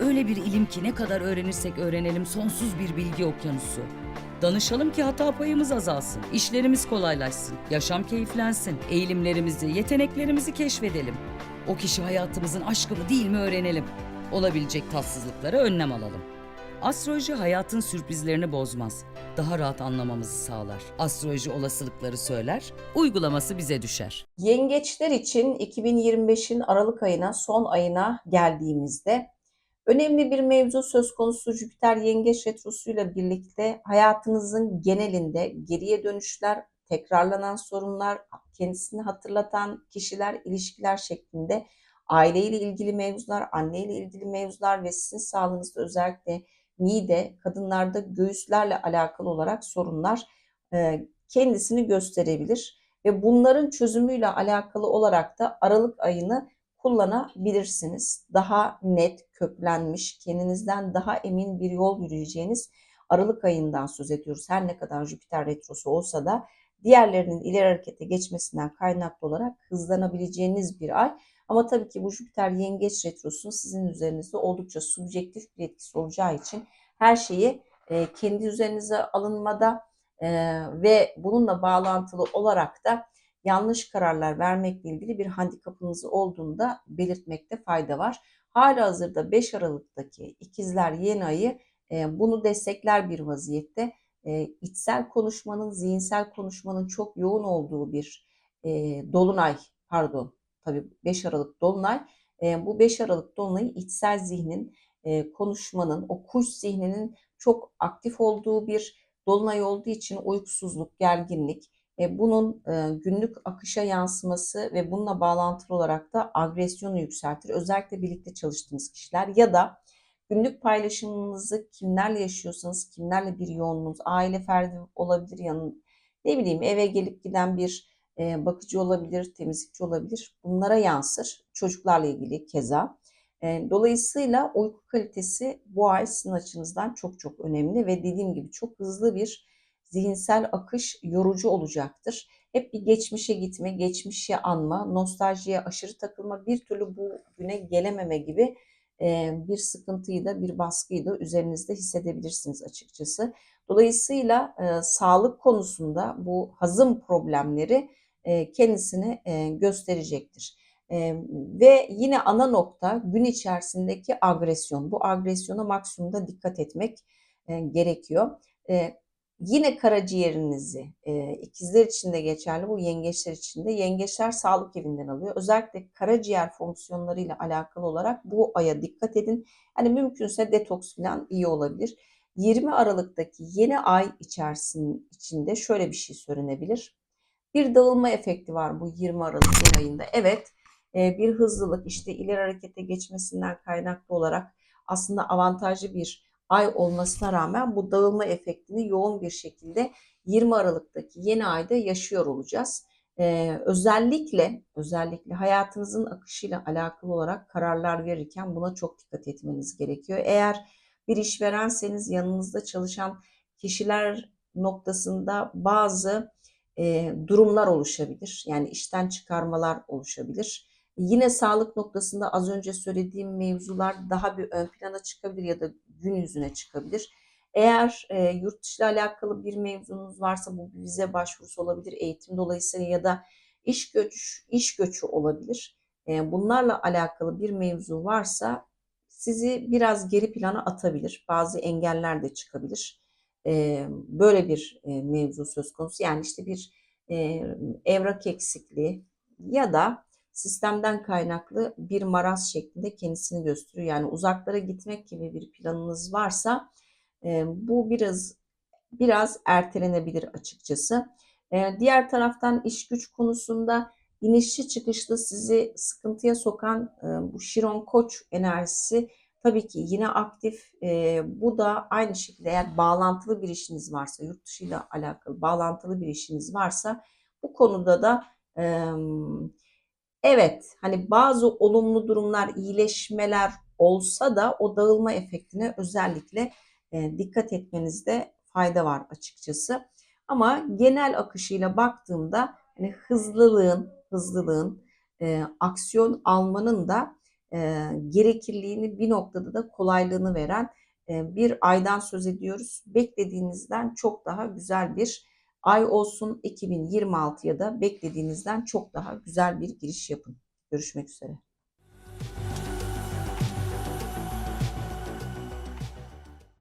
Öyle bir ilim ki ne kadar öğrenirsek öğrenelim sonsuz bir bilgi okyanusu. Danışalım ki hata payımız azalsın, işlerimiz kolaylaşsın, yaşam keyiflensin, eğilimlerimizi, yeteneklerimizi keşfedelim. O kişi hayatımızın aşkı mı değil mi öğrenelim. Olabilecek tatsızlıklara önlem alalım. Astroloji hayatın sürprizlerini bozmaz. Daha rahat anlamamızı sağlar. Astroloji olasılıkları söyler, uygulaması bize düşer. Yengeçler için 2025'in Aralık ayına, son ayına geldiğimizde önemli bir mevzu söz konusu Jüpiter Yengeç Retrosu'yla birlikte hayatınızın genelinde geriye dönüşler, tekrarlanan sorunlar, kendisini hatırlatan kişiler, ilişkiler şeklinde aileyle ilgili mevzular, anneyle ilgili mevzular ve sizin sağlığınızda özellikle mide, kadınlarda göğüslerle alakalı olarak sorunlar e, kendisini gösterebilir. Ve bunların çözümüyle alakalı olarak da Aralık ayını kullanabilirsiniz. Daha net, köklenmiş, kendinizden daha emin bir yol yürüyeceğiniz Aralık ayından söz ediyoruz. Her ne kadar Jüpiter retrosu olsa da diğerlerinin ileri harekete geçmesinden kaynaklı olarak hızlanabileceğiniz bir ay. Ama tabii ki bu Jüpiter yengeç retrosunun sizin üzerinizde oldukça subjektif bir etkisi olacağı için her şeyi e, kendi üzerinize alınmada e, ve bununla bağlantılı olarak da yanlış kararlar vermekle ilgili bir handikapınız olduğunu da belirtmekte fayda var. Hala hazırda 5 Aralık'taki ikizler yeni ayı e, bunu destekler bir vaziyette. E, içsel konuşmanın, zihinsel konuşmanın çok yoğun olduğu bir e, dolunay, pardon tabii 5 Aralık dolunay. Bu 5 Aralık dolunayı içsel zihnin, konuşmanın, o kuş zihninin çok aktif olduğu bir dolunay olduğu için uykusuzluk, gerginlik, bunun e, günlük akışa yansıması ve bununla bağlantılı olarak da agresyonu yükseltir. Özellikle birlikte çalıştığınız kişiler ya da günlük paylaşımınızı kimlerle yaşıyorsanız, kimlerle bir yoğunluğunuz, aile ferdi olabilir, yanın ne bileyim eve gelip giden bir e, bakıcı olabilir, temizlikçi olabilir. Bunlara yansır. Çocuklarla ilgili keza. E, dolayısıyla uyku kalitesi bu ay sizin açınızdan çok çok önemli ve dediğim gibi çok hızlı bir zihinsel akış yorucu olacaktır. Hep bir geçmişe gitme, geçmişe anma, nostaljiye aşırı takılma, bir türlü bu güne gelememe gibi bir sıkıntıyı da bir baskıyı da üzerinizde hissedebilirsiniz açıkçası. Dolayısıyla sağlık konusunda bu hazım problemleri kendisini gösterecektir. Ve yine ana nokta gün içerisindeki agresyon. Bu agresyona maksimumda dikkat etmek gerekiyor. Yine karaciğerinizi, e, ikizler için de geçerli, bu yengeçler için de yengeçler sağlık evinden alıyor. Özellikle karaciğer fonksiyonlarıyla alakalı olarak bu aya dikkat edin. Hani mümkünse detoks falan iyi olabilir. 20 Aralık'taki yeni ay içerisinde içinde şöyle bir şey söylenebilir. Bir dağılma efekti var bu 20 Aralık ayında. Evet, bir hızlılık işte ileri harekete geçmesinden kaynaklı olarak aslında avantajlı bir ay olmasına rağmen bu dağılma efektini yoğun bir şekilde 20 Aralık'taki yeni ayda yaşıyor olacağız. Ee, özellikle özellikle hayatınızın akışıyla alakalı olarak kararlar verirken buna çok dikkat etmeniz gerekiyor. Eğer bir işverenseniz yanınızda çalışan kişiler noktasında bazı e, durumlar oluşabilir. Yani işten çıkarmalar oluşabilir. Yine sağlık noktasında az önce söylediğim mevzular daha bir ön plana çıkabilir ya da gün yüzüne çıkabilir. Eğer e, yurt dışı ile alakalı bir mevzunuz varsa bu bir vize başvurusu olabilir, eğitim dolayısıyla ya da iş göç iş göçü olabilir. E, bunlarla alakalı bir mevzu varsa sizi biraz geri plana atabilir. Bazı engeller de çıkabilir. E, böyle bir e, mevzu söz konusu. Yani işte bir e, evrak eksikliği ya da sistemden kaynaklı bir maraz şeklinde kendisini gösteriyor. Yani uzaklara gitmek gibi bir planınız varsa e, bu biraz biraz ertelenebilir açıkçası. E, diğer taraftan iş güç konusunda inişli çıkışlı sizi sıkıntıya sokan e, bu Şiron Koç enerjisi Tabii ki yine aktif. Ee, bu da aynı şekilde eğer bağlantılı bir işiniz varsa, yurt dışıyla alakalı bağlantılı bir işiniz varsa bu konuda da em, evet hani bazı olumlu durumlar, iyileşmeler olsa da o dağılma efektine özellikle e, dikkat etmenizde fayda var açıkçası. Ama genel akışıyla baktığımda hani hızlılığın, hızlılığın, e, aksiyon almanın da e, gerekirliğini bir noktada da kolaylığını veren e, bir aydan söz ediyoruz. Beklediğinizden çok daha güzel bir ay olsun 2026'ya da beklediğinizden çok daha güzel bir giriş yapın. Görüşmek üzere.